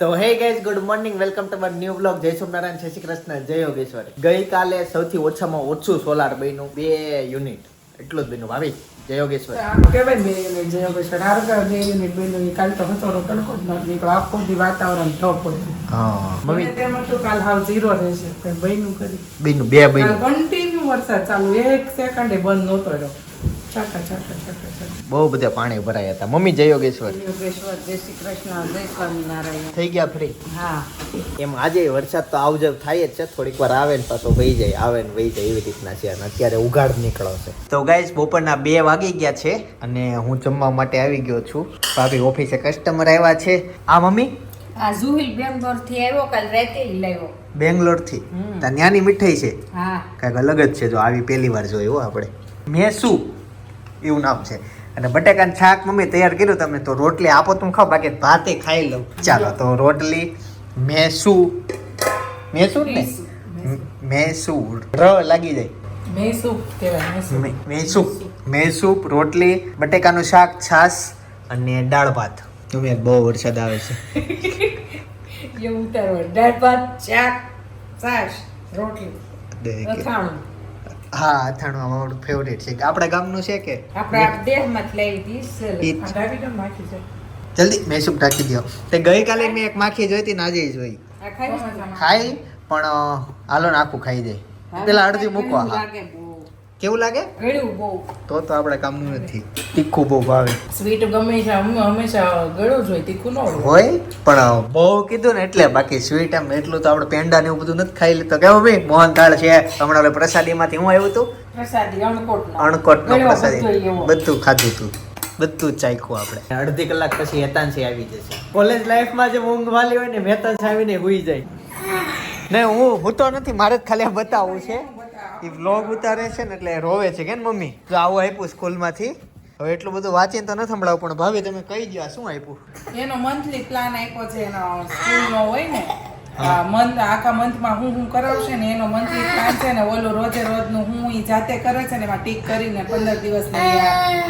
તો hey guys good morning welcome to માર new blog જય સોમનારાયણ જય શ્રી કૃષ્ણ જય યોગેશ્વર ગઈકાલે સૌથી ઓછામાં ઓછું સોલાર બન્યું બે યુનિટ એટલું જ બન્યું ભાવી જય યોગેશ્વર આમ ભાઈ બે યુનિટ જય યોગેશ્વર. હારું કહેવાય બે યુનિટ બન્યું. કાલ તો હતો તડકો જ નથી નીકળ્યો. આખો દી વાતાવરણ ઠપ હોય. હા મમ્મી તેમ તો કાલ હાવ ઝીરો રહેશે. પણ બન્યું ખરી. બન્યું બે બન્યું continue વરસાદ ચાલુ. એક સેકન્ડે બંધ નહોતો રહ્યો. બહુ બધા પાણી ભરાયા હતા. મમ્મી જય યોગેશ્વર યોગેશ્વર જય શ્રી કૃષ્ણ જય સ્વામિનારાયણ. થઈ ગયા ફ્રી હા. એમ આજે વરસાદ તો આવજવ થાય જ છે. થોડીક વાર આવે ને પાછો વહી જાય આવે ને વહી જાય એવી રીતના છે અને અત્યારે ઉઘાડ નીકળો છે તો ગાઈસ બપોરના બે વાગી ગયા છે અને હું જમવા માટે આવી ગયો છું. ભાભી ઓફિસે કસ્ટમર આવ્યા છે. આ મમ્મી? આ જુહિલ બેંગ્લોરથી આવ્યો કાલ રાતે લાવ્યો. બેંગ્લોરથી ત્યાં ત્યાંની મીઠાઈ છે? હા. કંઈક અલગ જ છે જો આવી પહેલી વાર જોયું હો આપણે. મેસુ એવું નામ છે. અને બટેકાનું શાક મમ્મી તૈયાર કર્યું તમે તો રોટલી આપો તું ખાવ બાકી ભાતે ખાઈ લઉં. ચાલો તો રોટલી મેસુ મેસુ ને? મેસુ ર લાગી જાય. મેસુ કહેવાય, મૈસૂર. મેસુ મેસૂપ રોટલી બટેકાનું શાક છાશ અને દાળ ભાત. તમે બહુ વરસાદ આવે છે. રોટલી. હા અથાણું અમારું ફેવરેટ છે. આપણા ગામનું છે કે? આપણે દેહમાંથી લાવી હતી સર ઈ આ ડાબી કેમ નાખી છે? જલ્દી મેસૂપ ટાંકી દો. તે ગઈકાલે મેં એક માખી જોઈ હતી ને આજે જોઈ. ખાઈ પણ હાલો ને આખું ખાઈ જાય પેલા અડધી મૂકવા. હા કેવું લાગે? ગળ્યું બહુ. તો તો આપણે કામનું નથી. તીખું બહુ ભાવે. સ્વીટ ગમે છે હમ- હંમેશા ગળ્યું જ હોય તીખું ન હોય. હોય? પણ બહુ કીધું ને એટલે બાકી સ્વીટ આમ એટલું તો આપણે પેંડા ને એવું બધું નથી ખાઈ લેતો કેવું ભાઈ? મોહન થાળ છે. હમણાં ઓલે પ્રસાદીમાંથી હું આવ્યું હતું પ્રસાદી અણકોટ અણકોટ નો પ્રસાદી. બધું ખાધું હતું બધું જ ચાખ્યું આપણે. અડધી કલાક પછી હેતાંશી આવી જશે. કોલેજ લાઈફમાં જે ઊંઘ વાલી હોય ને હેતાંશ આવીને હુઈ જાય. ને હું હું તો નથી મારે જ ખાલી બતાવવું છે. એ વ્લોગ ઉતારે છે ને એટલે રોવે છે કે ને મમ્મી? તો આવું આપ્યું સ્કૂલમાંથી. હવે એટલું બધું વાંચીને તો નથી સંભળાવું પણ ભાવે તમે કહી દો શું આપ્યું? એનો મંથલી પ્લાન આપ્યો છે એનો સ્કૂલનો હોય ને. મંથ આખા મંથમાં હું હું કરાવશે ને એનો મંથલી પ્લાન છે ને ઓલું રોજે રોજનું હું એ જાતે કરે છે ને એમાં ટીક કરીને પંદર દિવસ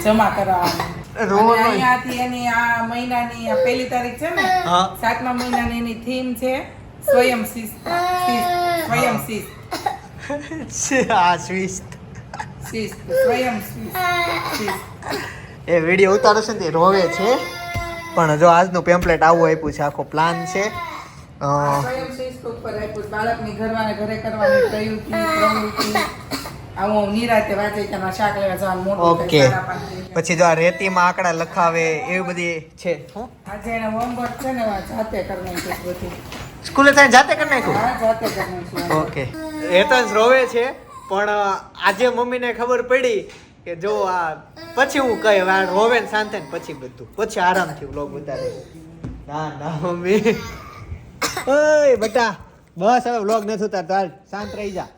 જમા કરાવવાનું. અહીંયાથી એની આ મહિનાની આ પહેલી તારીખ છે ને હા. સાતમા મહિનાની એની થીમ છે સ્વયં શિસ્ત, સ્વયં શિસ્ત. આ શિસ્ત સ્વયં શિસ્ત એ વીડિયો ઉતારો છે ને તે રોવે છે. પણ જો આજનું પેમ્પલેટ આવું આપ્યું છે આખો પ્લાન છે. સ્વયં શિસ્ત ઉપર આપ્યું બાળકની ઘરવાને ઘરે કરવાની પ્રવૃત્તિ. ઓકે. પછી જો આ રેતીમાં આંકડા લખાવે એવી બધી છે સ્કૂલે જાતે કરી નાખ્યું? ઓકે. હેતંશ રોવે છે, પણ આજે મમ્મીને ખબર પડી કે જો આ પછી હું કહી હવે આ રોવે ને શાંત ને પછી બધું. પછી આરામથી વ્લોગ ઉતારે ના ના, મમ્મી. ઓય, બટા, બસ હવે વ્લોગ નથી ઉતારતો. હાલ, શાંત રહી જા.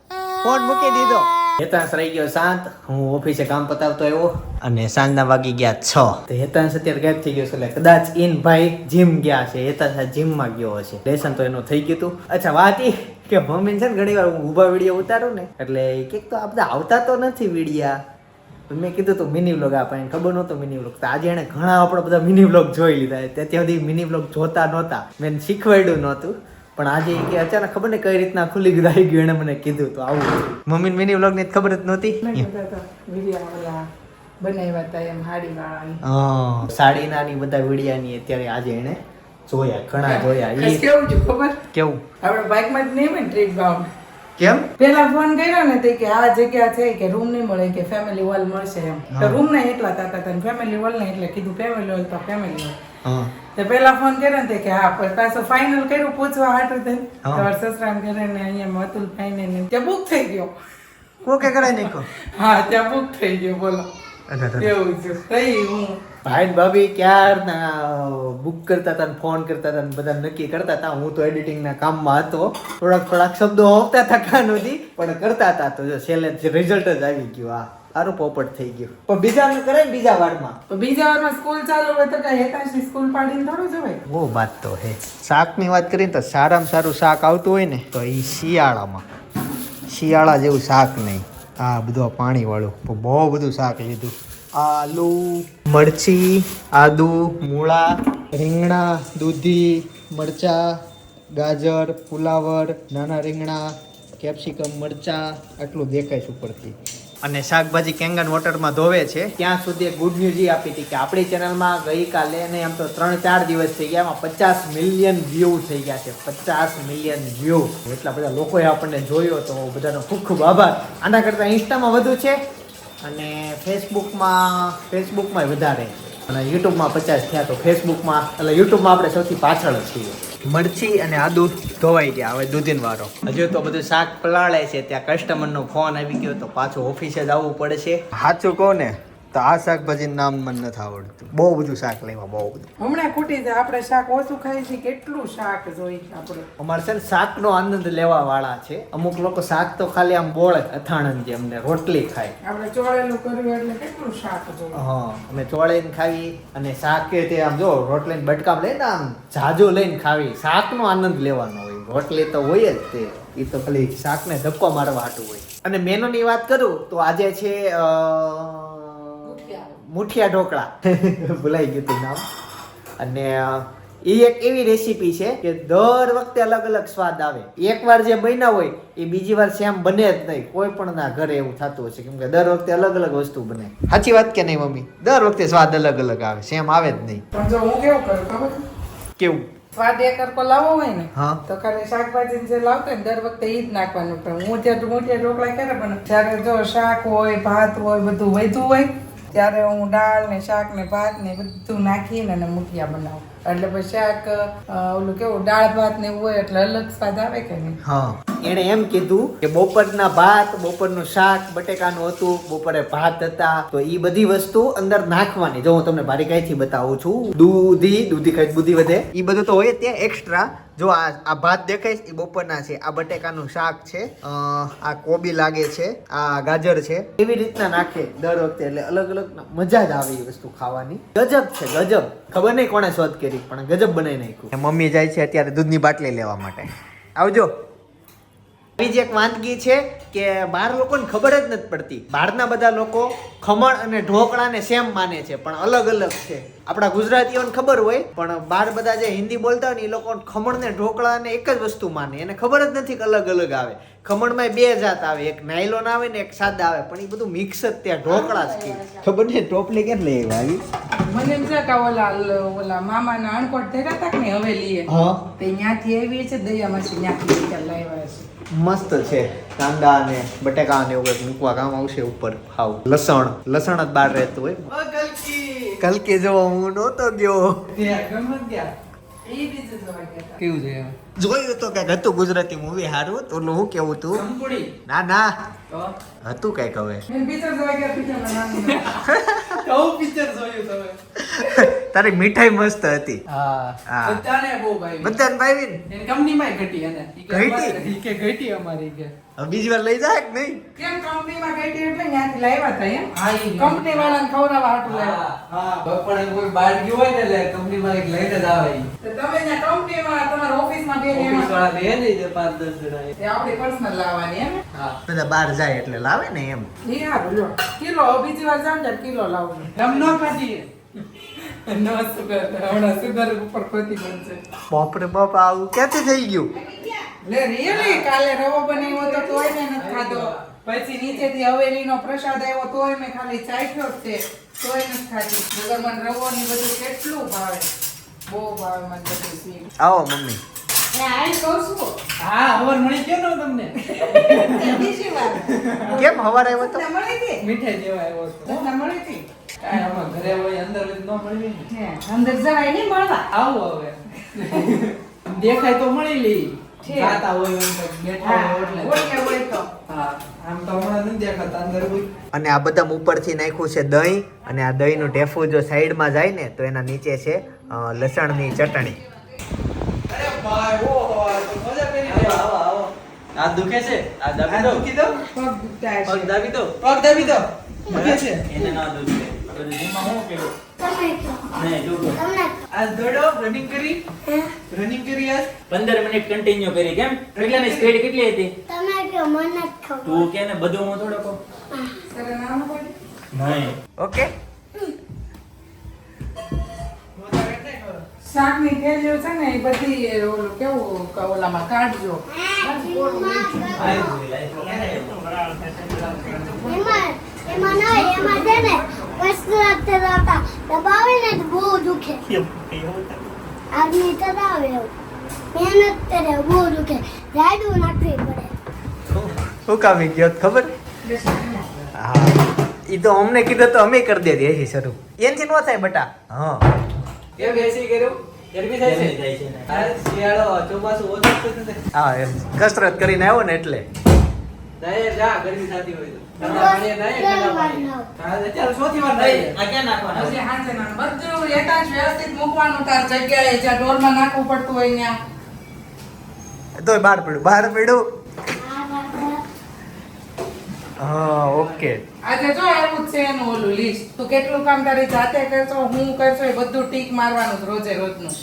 ફોન મૂકી દીધો. હેતાંશ રહી ગયો, શાંત. હું ઓફિસે કામ પતાવતો આવ્યો. અને સાંજના વાગી ગયા છ. તો હેતાંશ અત્યારે ગાયબ થઈ ગયો છે, એટલે કદાચ ઇન ભાઈ જીમ ગયા છે. હેતાંશ જીમમાં ગયો હશે. લેસન તો એનું થઈ ગયું હતું. અચ્છા, વાત ઈ કે મમ્મી છે ને ઘણી વાર હું ઊભા વીડિયો ઉતારું ને એટલે કે તો આ બધા આવતા તો નથી વિડીયા મેં કીધું તું મિની વ્લોગ આપણને ખબર નહોતો મિની વ્લોગ તો આજે એને ઘણા આપણે બધા મિની વ્લોગ જોઈ લીધા. ત્યાં સુધી મિની વ્લોગ જોતા નહોતા. મેં શીખવાડ્યું નહોતું. પણ આજે કે અચાનક ખબર ને કઈ રીતના ખુલી ગયું આવી ગયું એને મને કીધું તો આવું મમ્મી મિની વ્લોગની ખબર જ નહોતી? બનાવ્યા હતા એમ સાડીના ની બધા વિડિયાની અત્યારે આજે એને જોયા ઘણા જોયા એ કેવું છે ખબર? કેવું? આપણે બાઇકમાં જ નહીં હોય ને ટ્રીપ બાઉન્ડ કેમ? પેલા ફોન કર્યો ને તે કે આ જગ્યા છે કે રૂમ નહીં મળે કે ફેમિલી હોલ મળશે એમ. તો રૂમ ના એટલા તાતા હતા ફેમિલી હોલ ને એટલે કીધું ફેમિલી હોલ તો ફેમિલી હોલ તો પેલા ફોન કર્યો ને કે હા પણ પાછો ફાઇનલ કર્યું પૂછવા હાટું થઈ હા. સસરા સસરાને ઘરે ને અહીંયા મતુલ ફાઈને ને ત્યાં બુક થઈ ગયો. કોકે કરાય નાખ્યો? હા ત્યાં બુક થઈ ગયો બોલો. એવું છે. થઈ હું ભાઈ ભાભી ક્યારના બુક કરતા હતા ફોન કરતા હતા બધા નક્કી કરતા હતા. હું તો એડિટિંગ ના કામમાં હતો. થોડાક થોડાક શબ્દો આવતા હતા કાન સુધી પણ કરતા હતા તો જો છેલ્લે રિઝલ્ટ જ આવી ગયું. આ સારું પોપટ થઈ ગયું. પણ બીજાનું કરે ને બીજા વારમાં. તો બીજા વારમાં સ્કૂલ ચાલુ હોય તો કઈ હેતાશની સ્કૂલ પાડીને થોડું જવાય ઓ વાત તો હે. શાકની વાત કરીએ તો સારામાં સારું શાક આવતું હોય ને તો એ શિયાળામાં. શિયાળા જેવું શાક નહીં. આ બધું પાણીવાળું. બહુ બધું શાક લીધું. આલુ, મરચી, આદુ, મૂળા, રીંગણા, દૂધી, મરચા, ગાજર ફુલાવર નાના રીંગણા, કેપ્સિકમ મરચા, આટલું દેખાય છે ઉપરથી. અને શાકભાજી કેંગન વોટરમાં ધોવે છે. ત્યાં સુધી ગુડ ન્યૂઝ આપી હતી કે આપણી ચેનલમાં ગઈકાલે ને એમ તો ત્રણ ચાર દિવસ થઈ ગયા એમાં પચાસ મિલિયન વ્યૂ થઈ ગયા છે. પચાસ મિલિયન વ્યૂ એટલા બધા લોકોએ આપણને જોયો તો બધાનો ખૂબ ખૂબ આભાર. આના કરતાં ઇન્સ્ટામાં વધુ છે? અને ફેસબુકમાં ફેસબુકમાં વધારે. અને યુટ્યુબમાં પચાસ થયા તો ફેસબુકમાં એટલે યુટ્યુબમાં આપણે સૌથી પાછળ જ છીએ. મરચી અને આદુ ધોવાઈ ગયા હવે દૂધીન વારો. હજુ તો બધું શાક પલાળે છે ત્યાં કસ્ટમરનો ફોન આવી ગયો તો પાછું ઓફિસે જ આવવું પડે છે સાચું કહું ને તો આ શાકભાજી નામ મને નથી આવડતું. બહુ બધું શાક લેવા બહુ બધું. હમણાં ખૂટી જાય આપણે શાક ઓછું ખાઈએ છીએ કેટલું શાક જોઈએ આપણે? અમારે છે ને શાકનો આનંદ લેવા વાળા છે. અમુક લોકો શાક તો ખાલી આમ બોળે અથાણન જે અમને રોટલી ખાય. આપણે ચોળેલું કર્યું એટલે કેટલું શાક જોઈએ? હા અમે ચોળીને ખાવી અને શાક કે તે આમ જો રોટલીને બટકામ લઈને આમ જાજો લઈને ખાવી શાકનો આનંદ લેવાનો હોય. રોટલી તો હોય જ તે. એ તો ખાલી શાકને ધક્કો મારવા હાટું હોય. અને મેનુની વાત કરું તો આજે છે મુઠિયા ઢોકળા. ભૂલાઈ ગયું તું નામ. અને એ એક એવી રેસીપી છે કે દર વખતે અલગ અલગ સ્વાદ આવે. એકવાર જે બન્યા હોય એ બીજી વાર સેમ બને જ નહીં. કોઈ પણ ના ઘરે એવું થતું હશે. કેમ કે દર વખતે અલગ અલગ વસ્તુ બને. સાચી વાત કે નહીં મમ્મી? દર વખતે સ્વાદ અલગ અલગ આવે. સેમ આવે જ નહીં. પણ જો હું કેવું કરું ખબર? કેવું? સ્વાદ એક હરખો લાવવો હોય ને હા. તો ખાલી શાકભાજી જે લાવતો ને દર વખતે એ જ નાખવાનું. પણ હું જે મોટી ઢોકળા ક્યારે પણ જ્યારે જો શાક હોય ભાત હોય બધું વધ્યું હોય ત્યારે હું દાળ ને શાક ને ભાત ને બધું નાખીને અને મુઠિયા બનાવું. એટલે પછી આ ઓલું કેવું, દાળ ભાત ને એવું હોય એટલે અલગ સ્વાદ આવે કે નહીં? હા. એણે એમ કીધું કે બપોરના ભાત, બપોરનું શાક, બટેકાનું હતું, બપોરે ભાત હતા. તો એ બધી વસ્તુ અંદર નાખવાની. જો હું તમને બારીકાઈથી બતાવું છું. દૂધી દૂધી ખાઈ બુદ્ધિ વધે. એ બધું તો હોય ત્યાં એક્સ્ટ્રા જો આ આ ભાત દેખાય એ બપોરના છે. આ બટેકાનું શાક છે. આ કોબી લાગે છે. આ ગાજર છે. એવી રીતના નાખે દર વખતે. એટલે અલગ અલગ મજા જ આવે એ વસ્તુ ખાવાની. ગજબ છે, ગજબ. ખબર નહીં કોણે શોધ કરી. પણ ગજબ બનાવી નાખ્યું. મમ્મી જાય છે અત્યારે દૂધની બાટલી લેવા માટે. આવજો. બીજી એક વાનગી છે કે બહાર લોકોને ખબર જ નથી પડતી. બહારના બધા લોકો ખમણ અને ઢોકળાને સેમ માને છે પણ અલગ અલગ છે. આપણા ગુજરાતીઓને ખબર હોય પણ બહાર બધા જે હિન્દી બોલતા હોય ને એ લોકો ખમણ ને ઢોકળાને એક જ વસ્તુ માને. એને ખબર જ નથી કે અલગ અલગ આવે. ખમણમાં બે જાત આવે એક નાયલોન આવે ને એક સાદા આવે પણ એ બધું મિક્સ જ ત્યાં ઢોકળા જ કે. ખબર નહીં ટોપલી કેમ લઈ આવી? મને એમ છે કે ઓલા ઓલા મામાના અણકોટ થયેલા હતા ને હવે લઈએ હા. તે ત્યાંથી આવી છે દયામાંથી ત્યાંથી બધા લાવ્યા છે. મસ્ત છે કાંદા અને બટેકા અને એવું મૂકવા કામ આવશે ઉપર હાવ. લસણ લસણ જ બહાર રહેતું હોય. કલકી જવા હું નહોતો ગયો. કેવું છે જોયું તો કંઈક હતું ગુજરાતી મૂવી હારું? તો ઓલું હું કેવું તું? ના ના. હતું કંઈક હવે. તારી મીઠાઈ મસ્ત હતી. બધાને ભાઈ કંપનીમાં ઘટી કે ઘટી? કે ઘટી અમારી કે. બીજી વાર લઈ જાય કે નહીં? કેમ કંપનીમાં ગઈ એટલે ત્યાંથી લાવ્યા હતા એમ? હા. કંપની વાળાને ખવડાવવા હાટુ લાવ્યા હા પણ કોઈ બહાર ગયો હોય ને એટલે કંપનીમાં એક લઈને જ આવે તો તમે ત્યાં કંપનીમાં તમારા ઓફિસમાં ઓફિસ વાળા બે ને પાંચ દસ જણા એ. એ આપણી પર્સનલ લાવવાની એમ? હા. બધા બહાર જાય એટલે લાવે ને એમ. એ હારું લ્યો કિલો બીજી વાર જાવ ને કિલો લાવજો એમ ન કાઢીએ નો સુગર હમણાં સુગર ઉપર પ્રતિબંધ છે બાપરે બાપ આવું ક્યાંથી થઈ ગયું? લે રિયલી કાલે રવો બનાવ્યો તો તોય મેં નથી ખાધો. પછી નીચેથી હવેલીનો પ્રસાદ આવ્યો તોય મેં ખાલી ચાખ્યો જ છે. તોય નથી ખાધી. મગર મને રવો ને બધું કેટલું ભાવે? બહુ ભાવે મને બધું આવો મમ્મી. હા ઓવર મળી ગયો ને તમને. કેમ હવારે આવ્યો તો? તમને મળી હતી? મીઠાઈ દેવા આવ્યો હતો. મળી હતી? કાંઈ આમાં ઘરે હોય અંદર ન મળી ને. અંદર જવાય નહીં મળવા. આવું હવે. દેખાય તો મળી લઈ ખાતા હોય બેઠા હોય એટલે. હોય હોય તો. હા આમ તો હમણાં નથી દેખાતા અંદર હોય. અને આ બધા ઉપરથી નાખ્યું છે દહીં. અને આ દહીંનું ઢેફું જો સાઈડમાં જાય ને તો એના નીચે છે લસણની ચટણી. અરે ભાઈ તો મજા કરી દે આવો આવો. આ દુખે છે? આ દાબી દો દુખી દો પગ દુખતા પગ દાબી દો પગ દાબી દો દુખે છે? એને ના દુખે. તો જીમમાં હું કેવું નહીં દુખે આજ દોડો રનિંગ કરી? રનિંગ કરી આજ? મિનિટ કન્ટિન્યુ કરી. કેમ? કેટલાની સ્પીડ કેટલી હતી? તમે કે મને ખબર. તું કે ને બધું હું થોડો કહું? નામ? નહીં. ઓકે શાકની થેલીઓ છે ને એ બધી એ ઓલું કેવું કે ઓલામાં કાઢજો. એમાં એમાં નહીં એમાં છે ને કસરત કરાવતા દબાવે ને તો બહુ દુખે. આગની ચલાવે એવું. મહેનત બહુ દુખે. જાડું નાખવી પડે શું કામી ગયો ખબર? હા. એ તો અમને કીધું તો અમે કરી એસી શરૂ. એનથી ન થાય બટા. હા. કેમ એસી કર્યું? ગરમી થાય છે. આ શિયાળો ચોમાસું ઓછું હા એમ. કસરત કરીને આવ્યો ને એટલે. નાય જા ગરમી થતી હોય તો. પડ્યું. બહાર પડ્યું. હા ઓકે. આજે જો એવું જ છે એનું ઓલું લિસ્ટ તું કેટલું કામ તારી જાતે કરશો હું કરશો એ બધું ટીક મારવાનું રોજે રોજનું.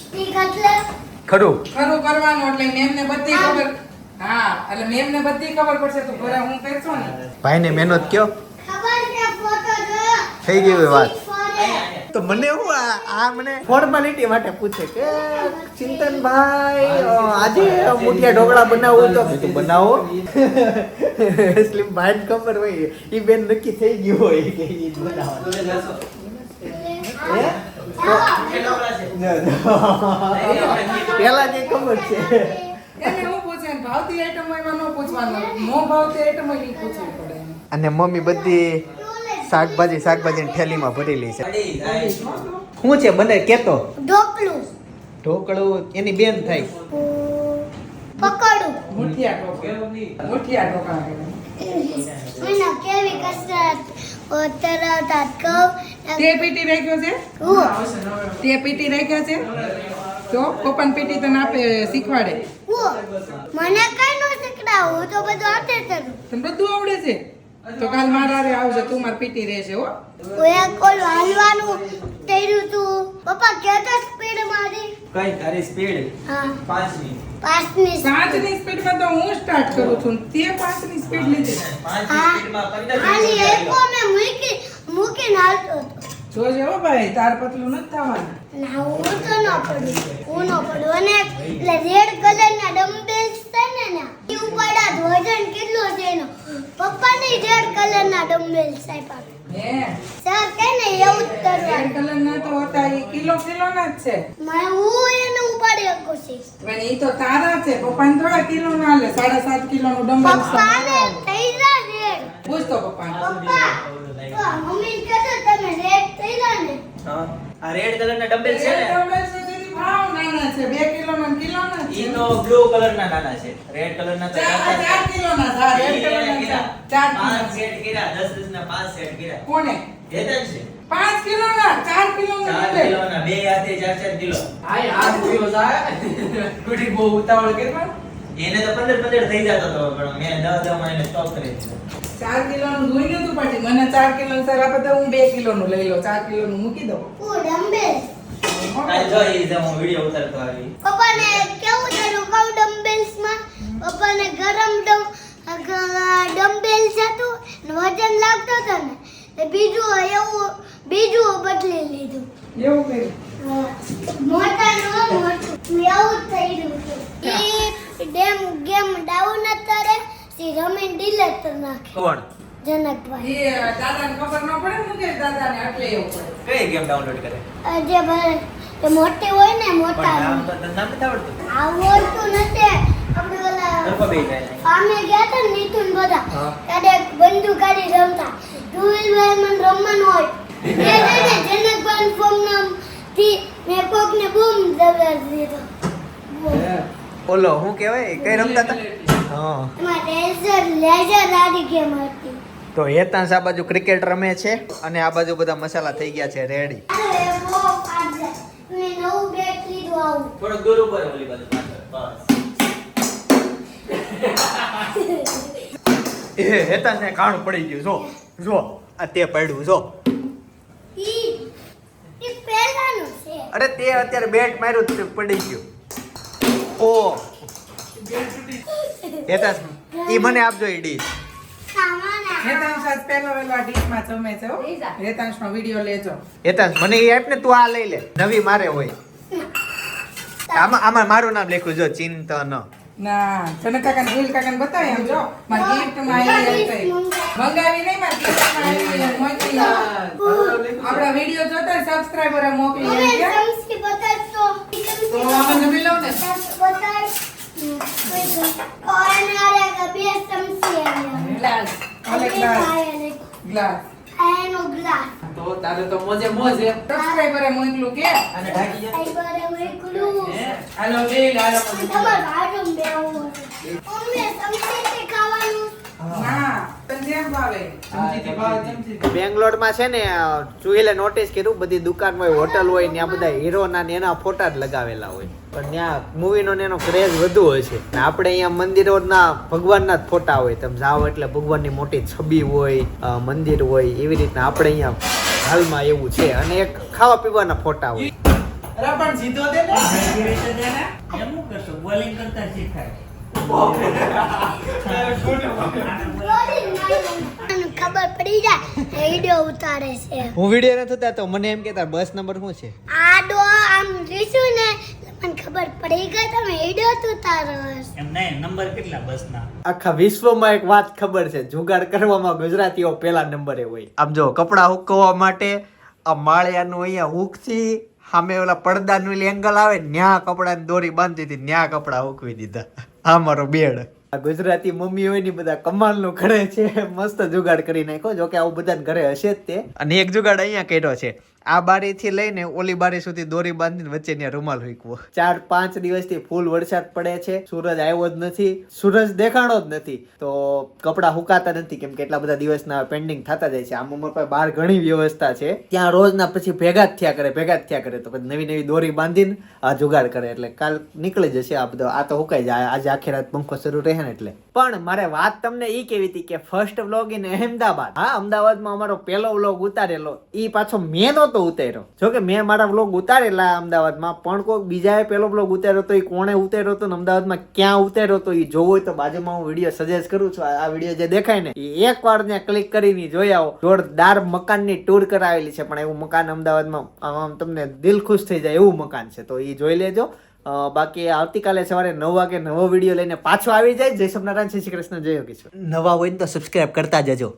ખરું. ખરું કરવાનું એટલે મેમને બધી ખબર. હા એટલે મેમને બધી ખબર પડશે તું ઘરે હું કરશો ને. ભાઈને મહેનત કયો? ખબર છે ફોટો જોયો થઈ ગઈ વાત. તો મને હું આ આ મને ફોર્માલિટી માટે પૂછે કે ચિંતનભાઈ આજે મુઠિયા ઢોકળા બનાવવું તો બનાવો. સ્લીમ ભાઈ ખબર હોય ઈ બેન નક્કી થઈ ગયું હોય કે ઈ જ બનાવવાનું? પેલા જે ખબર છે. એને હું પૂછે ને ભાવતી આઈટમ એમાં ન પૂછવાનું. નો ભાવતી આઈટમ એ પૂછવી પડે અને મમ્મી બધી શાકભાજી શાકભાજી થેલીમાં ભરેલી છે. શું છે બને કેતો? ઢોકળું. ઢોકળું એની બેન થાય. પકોડું. મુઠિયા ઢોકળા મુઠિયા મને કેવી કસરત? તરવતા કહું. તે પીટી રાખ્યો છે? તે પીટી રાખ્યો છે? તો પપ્પાને પીટી તને આપે શીખવાડે. હું? મને કઈ નો શીખડાવું તો બધું તને બધું આવડે છે? તો કાલ મારા રે આવજે તું માર પીટી રહેશે હો. હું કોલ હાલવાનું તેરું તું. પપ્પા કેતો સ્પીડ મારી? કઈ તારી સ્પીડ હા. પાંચની. પાંચની પાંચની સ્પીડમાં તો હું સ્ટાર્ટ કરું છું. તે પાંચની સ્પીડ લીધી. પાંચની હા. સ્પીડમાં પંદર ખાલી કિલોમીટર એકો મેં મૂકી મૂકીને હાલતો જોજે હો ભાઈ તાર પતલું થવાનું. ના હું તો ન પડું. હું ન પડું. અને એટલે રેડ કલરના ડમ્બેલ્સ છે ને ના એ વજન કેટલું છે એનો? પપ્પાને રેડ કલરના હે? સર એવું રેડ તો હોતા એ કિલો કિલો ના જ છે. મેં હું એને ઉપાડી શકું છું પણ એ તો તારા છે પપ્પાને થોડા કિલો ના લે સાડા સાત કિલો નું ડમ્બલ પપ્પાને થઈ જાય રેડ પૂછતો પપ્પાને. પપ્પા તો મમ્મી કહે તમે રેડ થઈ ને. હા. આ રેડ કલર ડમ્બેલ છે ને? ભાવ નાના છે બે કિલો ના કિલો ના ઈ તો બ્લુ કલર ના નાના છે રેડ કલર ના તો ચાર ચાર ચાર કિલો ના હા રેડ કલર ના કીધા. પાંચ કિલો સેટ કર્યા ના પાંચ સેટ કર્યા કોને? હેતન છે. પાંચ કિલો ના ચાર કિલો ના ચાર કિલો ના બે હાથે ચાર ચાર કિલો. આ જાય. થોડી બહુ ઉતાવળ કરી એને તો પંદર પંદર થઈ જતો હતો પણ મેં દસ દસમાં એને સ્ટોપ કરી દીધો ચાર કિલો નું ધોઈ નતું પાછી મને ચાર કિલો નું સર આપે તો હું બે કિલો નું લઈ લો ચાર કિલો નું મૂકી દઉં. ડમ્બેલ્સ આ જો ઈ જે હું વિડિયો ઉતારતો આવી. પપ્પાને કેવું થયું? કહું ડમ્બેલ્સમાં પપ્પાને ગરમ ડમ્બેલ્સ હતું ને વજન લાગતો હતો ને બીજું એવું બીજું બદલી લીધું. એવું કર્યું? મોટા નો મોટું એવું થઈ રહ્યું ડેમ ગેમ ડાઉન અત્યારે સી રમીને ડિલેટ કરી નાખે. કોણ? જનકભાઈ. એ દાદાને ખબર ન પડે ને કે દાદાને એટલે એવું પડે. કઈ ગેમ ડાઉનલોડ કરે? જે ભલે એ મોટી હોય ને પણ મોટા નામ તો નામ નથી આવડતું. આવડતું નથી. આપણે ઓલા જાય. અમે ગયા હતા નીતુન બધા હા. ત્યારે બંદૂક કાઢી રમતા. વ્હીલર મને રમવાનું હોય. જનકભાઈ નામથી મેં કોકને બૂમ દબાવી દીધો. ઓલો શું કહેવાય? કઈ રમતા હતા? હા. એમાં લેઝર લેઝર આડી ગેમ હતી. તો હેતાંશ આ બાજુ ક્રિકેટ રમે છે અને આ બાજુ બધા મસાલા થઈ ગયા છે રેડી આવું થોડુંક દૂર ઉપર ઓલી બાજુ પાછળ. બસ. એ હેતાંશ ને કાણું પડી ગયું જો જો આ તે પડ્યું જો. ઈ ઈ પહેલાનું છે. અરે તે અત્યારે બેટ માર્યું તે પડી ગયું. ઓ. હેતાંશ ઈ મને આપજો ઈ ડીશ. હેતાંશ આજ પહેલો વહેલો આ ડીશમાં જમે છે હો. હેતાંશનો વીડિયો લેજો. હેતાંશ મને એ આપ ને તું આ લઈ લે. નવી મારે હોય. આમાં આમાં મારું નામ લખ્યું જો ચિંતન ના સનક કાકા ગુલ કાકા બતાય આમ જો માર ગિફ્ટ માં આવી હતી મંગાવી નહીં માર ગિફ્ટ માં આવી મોકલી આપડા વિડિયો જોતા સબસ્ક્રાઇબર મોકલી આવી ગયા સબસ્ક્રાઇબ બતાય તો તો આમાં નમી લઉં ને બતાય ઓર ના રે ગબે સમસી આવી ગ્લાસ ગ્લાસ ગ્લાસ એનો ગ્લાસ. તો તારે તો મોજે મોજે સબસ્ક્રાઇબરે મોકલું કે? અને ઢાકી જા. આઈ બારે મેકલું. હે? હાલો બે હાલો તમાર બાજુમાં બેહવું મમ્મી ચમચી ખાવાનું? ના ચમચીથી બેંગ્લોરમાં છે ને ચુહિલે નોટિસ કર્યું બધી દુકાન હોય હોટલ હોય ત્યાં બધા હીરોના ને એના ફોટા જ લગાવેલા હોય. પણ ત્યાં મૂવીનો ને એનો ક્રેઝ વધુ હોય છે. આપણે અહીંયા મંદિરોના ભગવાનના જ ફોટા હોય. તમે જાઓ એટલે ભગવાનની મોટી છબી હોય મંદિર હોય એવી રીતના આપણે અહીંયા હાલમાં એવું છે. અને એક ખાવા પીવાના ફોટા હોય. અરે પણ સીધો દે ને. ને, એમ કરશો? બોલિંગ કરતા શીખાય. મને ખબર પડી જાય વિડિયો ઉતારે છે હું વીડિયો નથી ઉતારતો મને એમ કેતા બસ નંબર શું છે આડો આમ રીશું ને મને ખબર પડી ગઈ તમે વિડિયો ઉતારો છો. એમ નહીં, નંબર કેટલા બસના? આખા વિશ્વમાં એક વાત ખબર છે જુગાડ કરવામાં ગુજરાતીઓ પહેલા નંબરે હોય આમ જો કપડાં હુકવવા માટે આ માળિયાનું અહીંયા હુકથી સામે ઓલા પડદાનું એંગલ આવે ન્યા કપડાની દોરી બાંધી હતી ન્યા કપડાં હુકવી દીધા આ મારો બેડ. આ ગુજરાતી મમ્મી હોય ને બધા બધા કમાલનું કરે છે મસ્ત જુગાડ કરી નાખ્યો. જોકે આવું બધાને ઘરે હશે જ તે. અને એક જુગાડ અહીંયા કર્યો છે. આ બારીથી લઈને ઓલી બારી સુધી દોરી બાંધીને વચ્ચે ત્યાં રૂમાલ હુકવો ચાર, પાંચ દિવસથી ફૂલ વરસાદ પડે છે. સૂરજ આવ્યો જ નથી. સૂરજ દેખાણો જ નથી. તો કપડાં હુકાતા નથી કેમ કે એટલા બધા દિવસના પેન્ડિંગ થતા જાય છે. આમ ઉંમર પર બહાર ઘણી વ્યવસ્થા છે. ત્યાં રોજના પછી ભેગા જ થયા કરે, ભેગા જ થયા કરે. તો પછી નવી નવી દોરી બાંધીને આ જુગાડ કરે. એટલે કાલ નીકળી જશે આ બધો. આ તો હુકાઈ જાય. આજે આખી રાત પંખો શરૂ રહે ને એટલે. પણ મારે વાત તમને ઈ કેવી હતી કે ફર્સ્ટ વ્લોગ ઇન અહેમદાબાદ. હા, અમદાવાદમાં અમારો પહેલો વ્લોગ ઉતારેલો. ઈ પાછો મેં નહોતો ઉતાર્યો. જો કે મેં મારા બ્લોગ ઉતારેલા અમદાવાદમાં, પણ કોઈક બીજાએ પહેલો બ્લોગ ઉતાર્યો તો એ કોણે ઉતાર્યો હતો અમદાવાદમાં ક્યાં ઉતાર્યો તો એ જોવો હોય તો બાજુમાં હું વીડિયો સજેસ્ટ કરું છું. આ વીડિયો જે દેખાય ને, એ એક વાર ત્યાં ક્લિક કરીને જોઈ આવો. જોરદાર મકાનની ટૂર કરાવેલી છે, પણ એવું મકાન અમદાવાદમાં આમ તમને દિલ ખુશ થઈ જાય એવું મકાન છે. તો એ જોઈ લેજો. બાકી આવતીકાલે સવારે નવ વાગે નવો વીડિયો લઈને પાછો આવી જાય. જય સ્વામિનારાયણ શ્રી કૃષ્ણ, જય યોગેશ્વર. નવા હોય તો સબસ્ક્રાઈબ કરતા જજો.